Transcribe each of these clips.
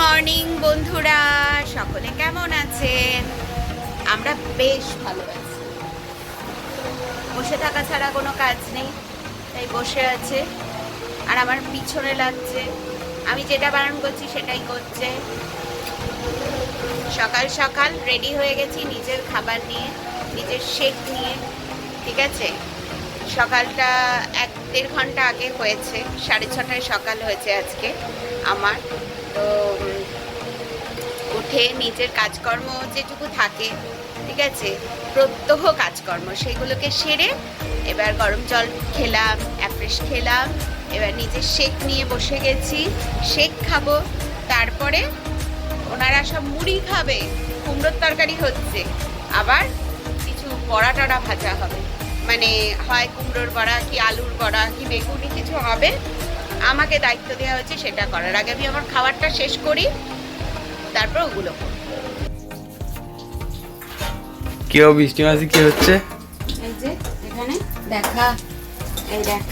Morning, বন্ধুরা। সকলে কেমন আছেন? আমরা বেশ ভালো আছি। বসে থাকা ছাড়া কোনো কাজ নেই, তাই বসে আছে। আর আমার পিছনে লাগছে, আমি যেটা বারণ করছি সেটাই করছে। সকাল সকাল রেডি হয়ে গেছি নিজের খাবার নিয়ে, নিজের শেক নিয়ে, ঠিক আছে? সকালটা এক দেড় ঘণ্টা আগে হয়েছে, সাড়ে ছটায় সকাল হয়েছে আজকে আমার। তো উঠে নিজের কাজকর্ম যেটুকু থাকে, ঠিক আছে? প্রত্যহ কাজকর্ম, সেগুলোকে সেরে এবার গরম জল খেলাম অ্যাপ্রেস খেলাম, এবার নিজের শেক নিয়ে বসে গেছি, শেক খাব, তারপরে ওনারা সব মুড়ি খাবে, কুমড়োর তরকারি হচ্ছে, আবার কিছু বড়া টড়া ভাজা হবে। মানে হয় কুমড়োর বড়া কি আলুর বড়া কি বেগুনি কিছু হবে, আমাকে দায়িত্ব দেওয়া হয়েছে সেটা করার। আগে আমি আমার খাবারটা শেষ করি তারপর ওগুলো করব। কেউ বৃষ্টি মাসি কি হচ্ছে এই যে এখানে দেখা এই দেখ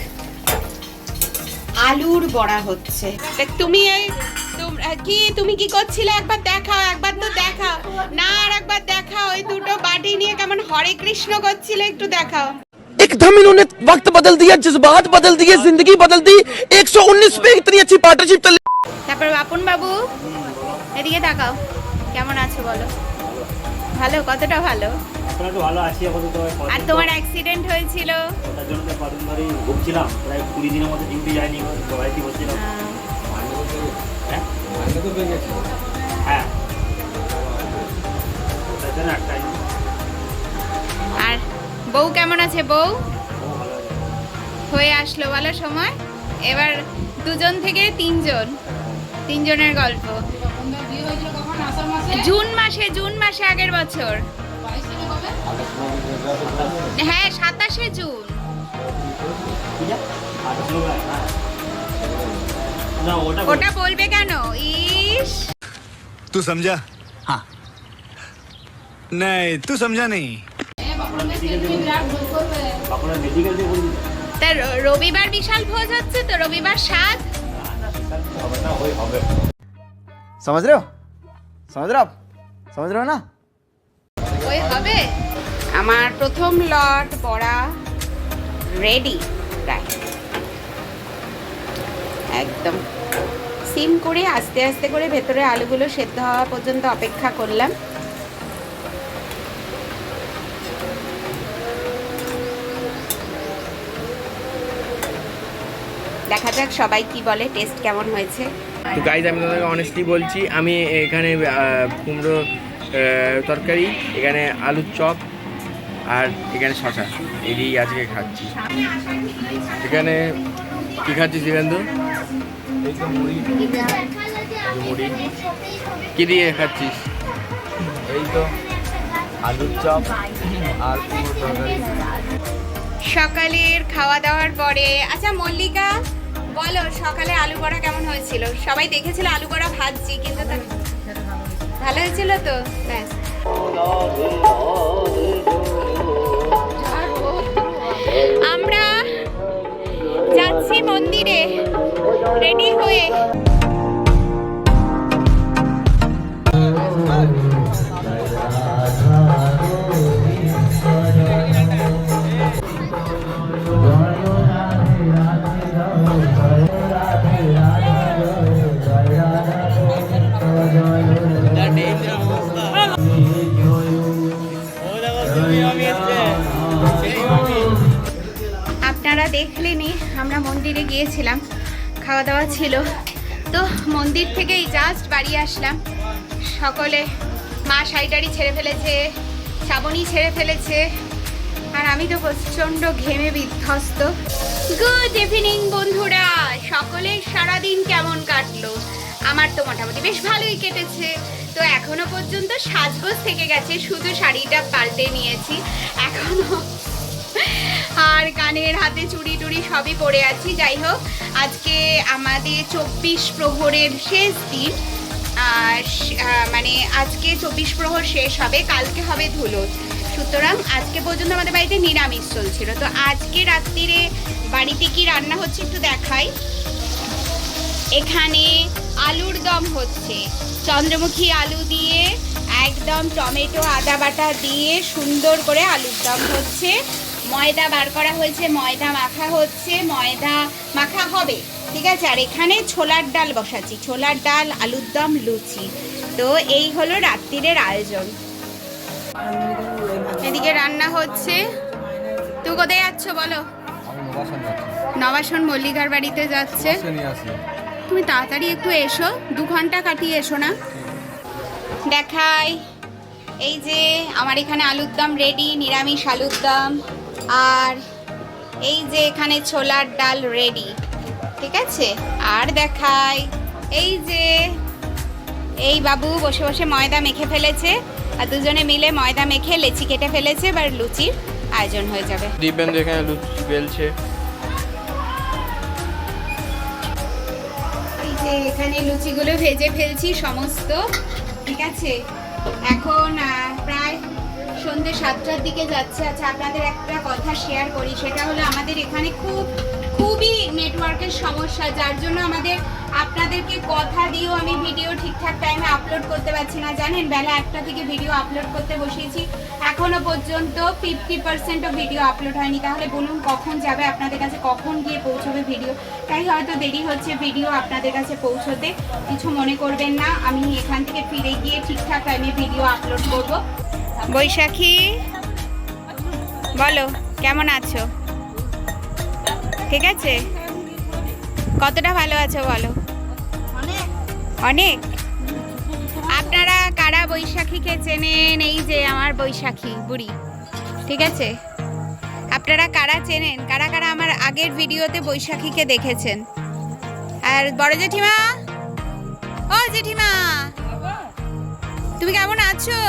আলুর বড়া হচ্ছে দেখ তুমি এই তুম- আহ, কি তুমি কি করছিলে একবার দেখাও একবার তো দেখাও না আর একবার দেখাও ওই দুটো বাটি নিয়ে কেমন হরে কৃষ্ণ করছিলে একটু দেখাও एकदम इन्होंने वक्त बदल दिया जज्बात बदल दिए जिंदगी बदल दी 119 पे इतनी अच्छी पार्टनरशिप चल তারপর বাপন বাবু এদিকে তাকাও। কেমন আছো বলো? ভালো কতটা ভালো? ভালো আছি আপাতত। আর তোমার অ্যাক্সিডেন্ট হয়েছিল? ওটার জন্য কদিন ধরেই ভুগছিলাম। প্রায় কুড়ি দিনের মধ্যে ডিউটি যায়নি বাড়িতে বসছিলাম হ্যাঁ। হ্যাঁ? একটাই আর বউ কেমন আছে বউ? হয়ে আসলো ভালো সময়। এবার দুজন থেকে তিনজন। তিনজনের গল্প। জুন মাসে জুন মাসে আগের বছর। হ্যাঁ সাতাশে জুন। ওটা বলবে কেন? ইস। তুই সমঝা হ্যাঁ নাই তুই সমঝা নেই তা রবিবার বিশাল ভোজ হচ্ছে তো? রবিবার সাত হবে না ওই হবে समझ रहे हो समझ रहे हो आप समझ रहे हो ना ওই হবে আমার প্রথম লট বড়া রেডি প্রায় একদম সিম করে আস্তে আস্তে করে ভেতরে আলুগুলো সেদ্ধ হওয়া পর্যন্ত অপেক্ষা করলাম দেখা যাক সবাই কি বলে টেস্ট কেমন হয়েছে। তো গাইজ আমি তোমাকে অনেস্টলি বলছি আমি এখানে কুমড়ো তরকারি এখানে আলুর চপ আর এখানে শশা এই আজকে খাচ্ছি। এখানে কি খাচ্ছিস দিবেন্দু মুড়ি। কি দিয়ে খাচ্ছিস? এই তো আলুর চপ আর কুমড়ো তরকারি। সকালের খাওয়া দাওয়ার পরে আচ্ছা মল্লিকা বলো, সকালে আলু বড়া কেমন হয়েছিল? সবাই দেখেছিল আলু বড়া ভাজছি, কিন্তু ভালো হয়েছিল তো? আমরা যাচ্ছি মন্দিরে রেডি হয়ে গিয়েছিলাম খাওয়া দাওয়া ছিল। তো মন্দির থেকেই জাস্ট বাড়ি আসলাম। সকলে মা শাড়িটারি ছেড়ে ফেলেছে, শ্রাবণী ছেড়ে ফেলেছে, আর আমি তো প্রচণ্ড ঘেমে বিধ্বস্ত। গুড ইভিনিং বন্ধুরা! সকলের সারাদিন কেমন কাটলো? আমার তো মোটামুটি বেশ ভালোই কেটেছে। তো এখনও পর্যন্ত সাজগোজ থেকে গেছে, শুধু শাড়িটা পাল্টে নিয়েছি। এখনও আর কানের হাতে চুড়ি টুড়ি সবই পরে আছি। যাই হোক, আজকে আমাদের চব্বিশ প্রহরের শেষ দিন। মানে আজকে চব্বিশ প্রহর শেষ হবে, কালকে হবে ধুলো। সুতরাং আজকে পর্যন্ত আমাদের বাড়িতে নিরামিষ চলছিল। তো আজকে রাত্রিরে বাড়িতে কি রান্না হচ্ছে একটু দেখাই। এখানে আলুর দম হচ্ছে। চন্দ্রমুখী আলু দিয়ে একদম টমেটো, আদা বাটা দিয়ে সুন্দর করে আলুর দম হচ্ছে। ময়দা বার করা হয়েছে ময়দা মাখা হচ্ছে ময়দা মাখা হবে। ঠিক আছে? আর এখানে ছোলার ডাল বসাচ্ছি। ছোলার ডাল আলুর দম লুচি। তো এই হলো রাত্রিরের আয়োজন। এদিকে রান্না হচ্ছে। তুই কোথায় যাচ্ছ বলো? নবাসন মল্লিকার বাড়িতে যাচ্ছে। তুমি তাড়াতাড়ি একটু এসো। দু ঘণ্টা কাটিয়ে এসো না। দেখাই। এই যে আমার এখানে আলুর দম রেডি নিরামিষ আলুর দম। আর এই যে এখানে ছোলার ডাল রেডি ঠিক আছে? আর দেখাই এই যে এই বাবু বসে বসে ময়দা মেখে ফেলেছে আর দুজনে মিলে ময়দা মেখে লেচি কেটে ফেলেছে এবার লুচির আয়োজন হয়ে যাবে। দিব্যেন্দু এখানে লুচি বেলছে। এখানে লুচিগুলো ভেজে ফেলছি সমস্ত ঠিক আছে? এখন প্রায় সন্ধ্যে সাতটার দিকে যাচ্ছে। আচ্ছা আপনাদের একটা কথা শেয়ার করি, সেটা হলো আমাদের এখানে খুব, খুবই নেটওয়ার্কের সমস্যা, যার জন্য আমাদের, আপনাদেরকে কথা দিয়েও আমি ভিডিও ঠিকঠাক টাইমে আপলোড করতে পারছি না। জানেন, বেলা একটা থেকে ভিডিও আপলোড করতে বসিয়েছি। এখনও পর্যন্ত ফিফটি পার্সেন্টও ভিডিও আপলোড হয়নি। তাহলে বলুন, কখন যাবে আপনাদের কাছে, কখন গিয়ে পৌঁছবে ভিডিও তাই হয়তো দেরি হচ্ছে ভিডিও আপনাদের কাছে পৌঁছতে। কিছু মনে করবেন না, আমি এখান থেকে ফিরে গিয়ে ঠিকঠাক টাইমে ভিডিও আপলোড করব। বৈশাখী, বলো, কেমন আছো? ঠিক আছে? কতটা ভালো আছো বলো? অনেক? আপনারা কারা বৈশাখীকে চেনেন? এই যে আমার বৈশাখী বুড়ি। ঠিক আছে? আপনারা কারা চেনেন? কারা কারা আমার আগের ভিডিওতে বৈশাখীকে দেখেছেন? আর বড় জেঠিমা? ও জেঠিমা! তুমি কেমন আছো?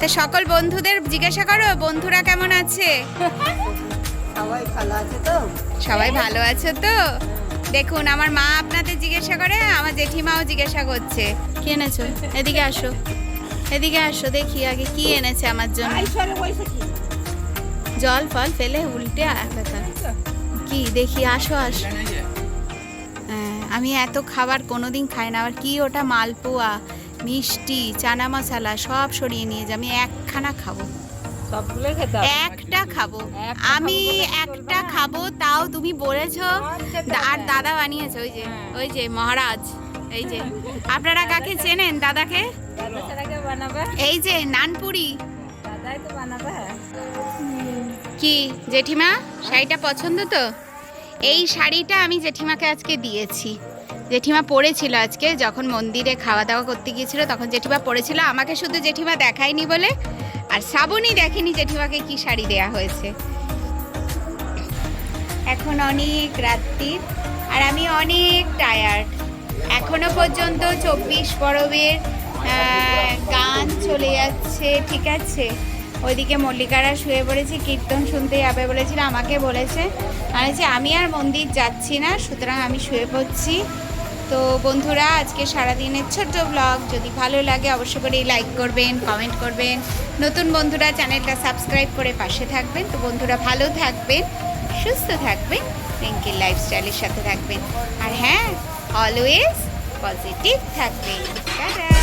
তা সকল বন্ধুদের জিজ্ঞাসা করো বন্ধুরা কেমন আছে? সবাই ভালো আছে তো? সবাই ভালো আছো তো? দেখুন আমার মা আপনাদের জিজ্ঞাসা করে আমার জেঠিমাও জিজ্ঞাসা করছে। কি এনেছো? এদিকে আসো। এদিকে আসো দেখি আগে কি এনেছে আমার জন্য। জল ফল ফেলে উল্টে কি দেখি আসো আসো। হ্যাঁ, আমি এত খাবার কোনোদিন খাই না আবার কি ওটা মালপোয়া? মিষ্টি চানা মশলা সব সরিয়ে নিয়ে যাই আমি একখানা খাব। একটা খাব। আমি একটা খাব তাও তুমি বলেছ? আর দাদা বানিয়েছে ওই যে হ্যাঁ। ওই যে মহারাজ এই যে। আপনারা কাকে চেনেন দাদাকে? এই যে নানপুরি। বানাবে কি জেঠিমা? শাড়িটা পছন্দ তো? এই শাড়িটা আমি জেঠিমাকে আজকে দিয়েছি। জেঠিমা পরেছিল আজকে যখন মন্দিরে খাওয়া দাওয়া করতে গিয়েছিল তখন জেঠিমা পরেছিল আমাকে শুধু জেঠিমা দেখায়নি বলে আর শ্রাবণী দেখেনি জেঠিমাকে কি শাড়ি দেয়া হয়েছে। এখন অনেক রাত্রির আর আমি অনেক টায়ার্ড এখনও পর্যন্ত চব্বিশ পরবের গান চলে যাচ্ছে ঠিক আছে? ওইদিকে মল্লিকারা শুয়ে পড়েছে কীর্তন শুনতে যাবে বলেছিল আমাকে বলেছে। বলেছি, আমি আর মন্দির যাচ্ছি না সুতরাং আমি শুয়ে পড়ছি। তো বন্ধুরা, আজকে সারাদিনের ছোট্ট ব্লগ যদি ভালো লাগে অবশ্য করে লাইক করবেন কমেন্ট করবেন। নতুন বন্ধুরা চ্যানেলটা সাবস্ক্রাইব করে পাশে থাকবেন। তো বন্ধুরা, ভালো থাকবেন, সুস্থ থাকবেন রিঙ্কির লাইফস্টাইলের সাথে থাকবেন। আর হ্যাঁ অলওয়েজ পজিটিভ থাকবেন। টাটা!